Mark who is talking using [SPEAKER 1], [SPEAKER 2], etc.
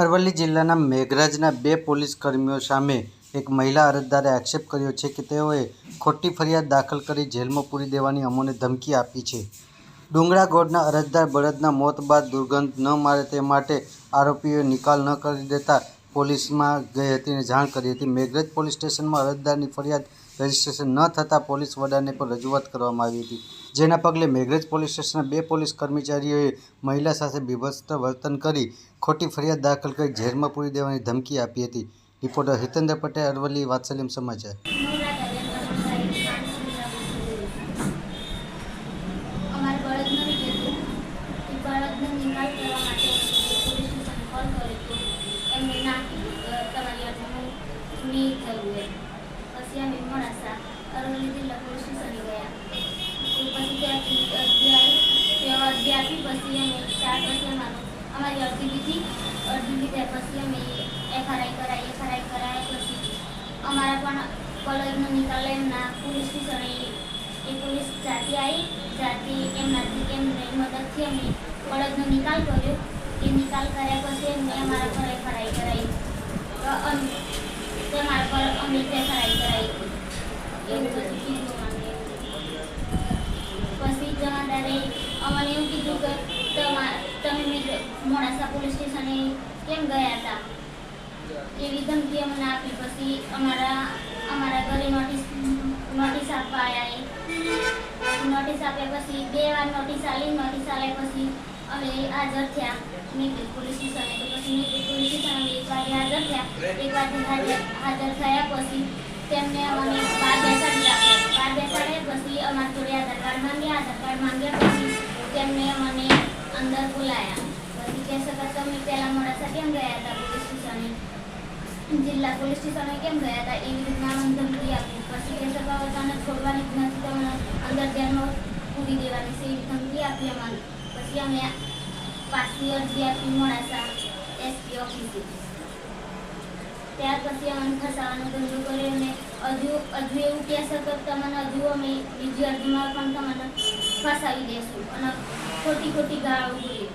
[SPEAKER 1] અરવલ્લી જિલ્લાના મેઘરાજના બે પોલીસ કર્મીઓ સામે એક મહિલા અરજદારે આક્ષેપ કર્યો છે કે તેઓએ ખોટી ફરિયાદ દાખલ કરી જેલમાં પૂરી દેવાની અમોને ધમકી આપી છે. ડુંગરાગોડના અરજદાર બળદના મોત બાદ દુર્ગંધ ન મારે તે માટે આરોપીઓએ નિકાલ ન કરી દેતા પોલીસમાં ગઈ હતી અને જાણ કરી હતી. મેઘરજ પોલીસ સ્ટેશનમાં અરજદારની ફરિયાદ રજીસ્ટ્રેશન ન થતાં પોલીસ વડાને પણ રજૂઆત કરવામાં આવી હતી. જેના પગલે મેઘરજ પોલીસ સ્ટેશનના બે પોલીસ કર્મચારીઓએ મહિલા સાથે બીભત્સ વર્તન કરી ખોટી ફરિયાદ દાખલ કરી ઝેરમાં પૂરી દેવાની ધમકી આપી હતી. રિપોર્ટર હિતેન્દ્ર પટેલ, અરવલ્લી વાત્સલ્યમ સમાચાર.
[SPEAKER 2] બળદનો નિકાલ કરવા માટે પોલીસ સ્ટેશન કર્યો એમને ના કીધું કે તમારી અરજીનું નહીં થયું એમ પછી અમે મોડાસા અરવલ્લી જિલ્લા પોલીસ સ્ટેશને ગયા તો પછી ત્યાંથી અરજી આવી તે અરજી આપી પછી અમે ચાર પછી અમારો અમારી અરજી લીધી અરજી લીધા પછી અમે એફઆરઆઈ કરાવી એફઆરઆઈ કરાવ્યા પછી અમારા પણ બળદનો નિકાલ એમના પોલીસ સ્ટેશને એ પોલીસ જાતિ આવી જાતિ એમનાથી એમની મદદથી અમે બળદનો નિકાલ કર્યો. એ નિકાલ કર્યા પછી એમને અમારા પર એફઆરઆઈ કરાવી તો અમ- પર અમે એફઆરઆઈ કરાવી એવું બધું કીધું અમને પછી જમાદારે અમને એવું કીધું કે તમા તમે મેં મોડાસા પોલીસ સ્ટેશને કેમ ગયા હતા? એવી ધમકી અમને આપી. પછી અમારા અમારા ઘરે નોટિસ નોટિસ આપવા આવ્યા નોટિસ આપ્યા પછી બે વાર નોટિસ આલી નોટિસ આલ્યા પછી અમે હાજર થયા મેઘરજ પોલીસ સ્ટેશને. તો પછી મેઘરજ પોલીસ સ્ટેશન એક વાર હાજર થયા. એક વાર હાજર થયા પછી તેમને અમને બહાર બેસાડી રાખ્યા બહાર બેસાડ્યા પછી અમારા જોડે આધાર કાર્ડ માંગ્યા. આધાર કાર્ડ માંગ્યા પછી તેમને અમને અંદર બોલાયા. પહેલાં મોડાસા કેમ ગયા હતા પોલીસ સ્ટેશને જિલ્લા પોલીસ સ્ટેશને કેમ ગયા હતા એવી રીતના ધમકી આપી પછી કે હવે તને છોડવાની જ નથી તમને અંદર ધ્યાનમાં પૂરી દેવાની છે એવી ધમકી આપી અમારી પછી અમે પાછી અરજી આપી મોડાસા એસપી ઓફિસે ત્યાર પછી અમે ફસાવાનો ધંધો કર્યો અને હજુ હજુ એવું કહેશે કે તમને હજુ અમે બીજી અરજીમાં પણ તમને ફસાવી દેશું અને ખોટી ખોટી ગાળો બોલી